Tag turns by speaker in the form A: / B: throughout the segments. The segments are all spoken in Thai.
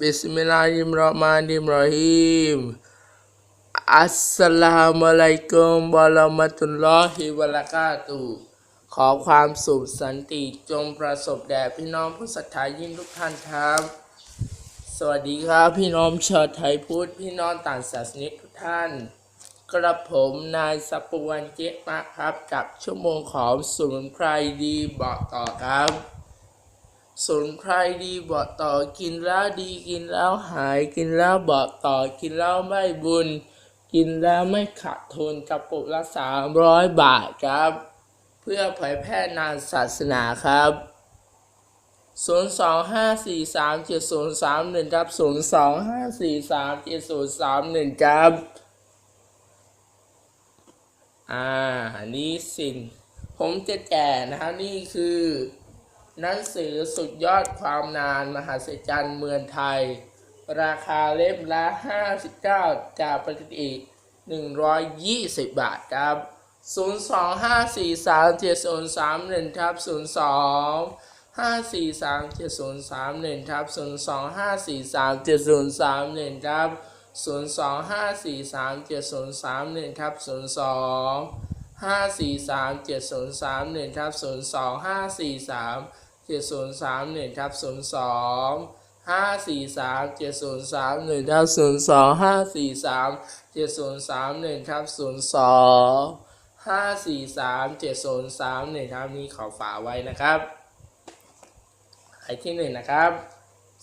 A: บิสมิลลาฮิรราะห์มานิรราะฮีมอัสสลามุอะลัยกุมวะเราะมะตุลลอฮิวะบะเรากาตุขอความสุขสันติจงประสบแด่พี่น้องผู้ศรัทธายิ่งทุกท่านครับ สวัสดีครับพี่น้องชาวไทยพุทธพี่น้องต่างศาสนิกทุกท่าน กระผมนายสัปวันเจ๊มะครับ กับชั่วโมงของสมุนไพรดีบอกต่อครับ สมุนไพรดีบอกต่อกินแล้วดีกินแล้วหายกินแล้วบอกต่อกินแล้วไม่บุญ กินแล้วไม่ขาดทุนกระปุกละสามร้อยบาทครับ เพื่อเผยแพร่นานศาสนาครับ 0 2 5 4 3 7 0 3 1 ครับ 0 2 5 4 3 7 0 3 1 ครับ อ่า นี่สิ่ง ผมจะแก่นะครับนี่คือ หนังสือสุดยอดความนานมหัศจรรย์เมืองไทย ราคาเล่มละ 59 จากปกติ 120 บาทครับ 025437031ทับ02 5437031ทับ02 5437031ทับ025437031ทับ02ห้าสี่สามเจ็ดศูนย์สามหนึ่งทับศู 7031ทับ02 543 7031ทับ02 543 7031ทับ02 543 7031ครับนี่ขอฝาไว้นะครับไอที่1นะครับ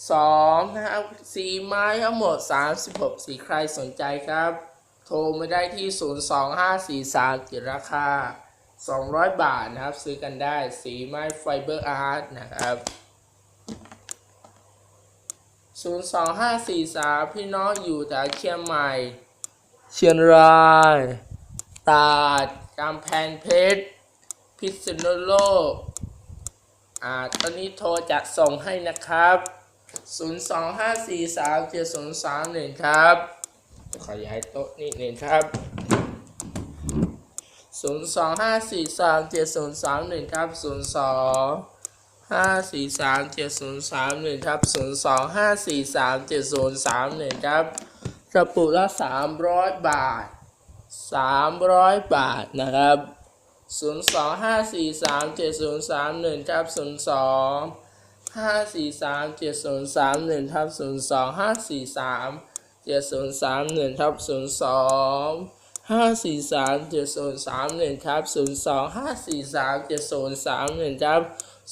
A: 2นะครับสีไม้ทั้งหมด 36 สีใครสนใจครับ โทรมาได้ที่ 02543จิราคา 200 บาทนะครับ ซื้อกันได้สีไม้ไฟเบอร์อาร์ตนะครับ 02543 พี่น้องอยู่แถวเชียงใหม่ เชียงราย ตาดกำแพงเพชร พิษณุโลก อ่า ตอนนี้โทรจะส่งให้นะครับ 025437031 ครับ ขอย้ายโต๊ะนิดนึงครับ ศูนย์สองห้าสี่สามเจ็ดศูนย์สามหนึ่งทับศูนย์สองห้าสี่สามเจ็ดศูนย์สามหนึ่งทับศูนย์สองห้าสี่สามเจ็ดศูนย์สามหนึ่งทับกระปุกละสามร้อยบาทสามร้อยบาทนะครับศูนย์สองห้าสี่สามเจ็ดศูนย์สามหนึ่งทับศูนย์สองห้าสี่สามเจ็ดศูนย์สามหนึ่งทับศูนย์สองห้าสี่สามเจ็ดศูนย์สามหนึ่งทับศูนย์สอง ห้าสี่สามเจ็ดศูนย์สามหนึ่งครับศูนย์สองห้าสี่สามเจ็ดศูนย์สามหนึ่งครับ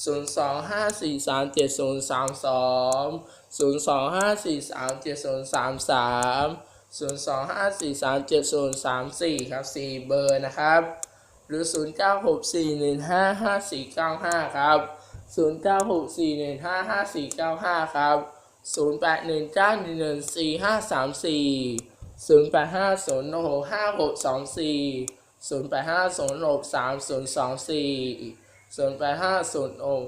A: ศูนย์สองห้าสี่สามเจ็ดศูนย์สามสองศูนย์สองห้าสี่สามเจ็ดศูนย์สามสามศูนย์สองห้าสี่สามเจ็ดศูนย์สามสี่ครับสี่เบอร์นะครับหรือ 0964155495 ครับ 0964155495 ครับ 0819114534 ศูนย์แปดห้าศูนย์หกห้าหกสองสี่ศูนย์แปดห้าศูนย์หกสามศูนย์สองสี่ศูนย์แปดห้าศูนย์หก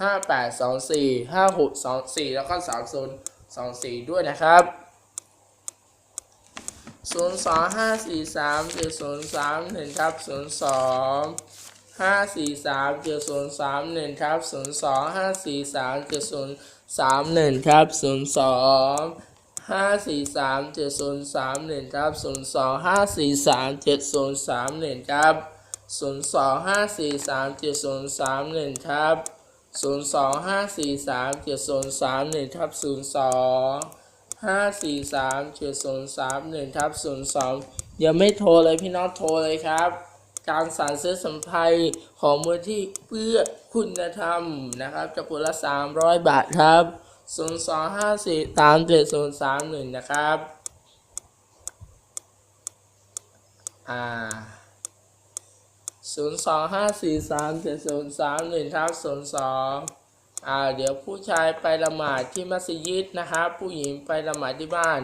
A: ห้าแปดสองสี่ห้าหกสองสี่แล้วก็สามศูนย์สองสี่ด้วยนะครับศูนย์สองห้าสี่สามจ็ดศูนย์สามหนึ่งครับศูนย์สองห้าสี่สามจ็ดศูนย์สามหนึ่งครับศูนย์สองห้าสี่สามจ็ดศูนย์สามหนึ่งครับศูนย์สอง ห้าสี่สามเจ็ดศูนย์สามหนึ่งครับศูนย์สองห้าสี่สามเจ็ดศูนย์สามหนึ่งครับศูนย์สองห้าสี่สามเจ็ดศูนย์สามหนึ่งครับศูนย์สองห้าสี่สามเจ็ดศูนย์สามหนึ่งครับศูนย์สองห้าสี่สามเจ็ดศูนย์สามหนึ่งครับศูนย์สองยังไม่โทรเลยพี่น้องโทรเลยครับ การสารซื้อสัมภัยของมูลที่เพื่อคุณธรรมนะครับจะปุละสามร้อยบาทครับ 0 2 5 4 3 7 0 3 1 นะครับ อ่า 0 2 5 4 3 7 0 3 1 ครับ 0 2 อ่า เดี๋ยวผู้ชายไปละหมาดที่มัสยิดนะครับ ผู้หญิงไปละหมาดที่บ้าน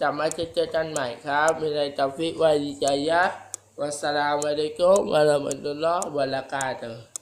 A: จะมาเจอกันใหม่ครับ มีอะไรจะฟิวาดีใจยะวัสสามาเะลักุมาละมะตุลลอฮ์วะบะาะกาเตุฮ์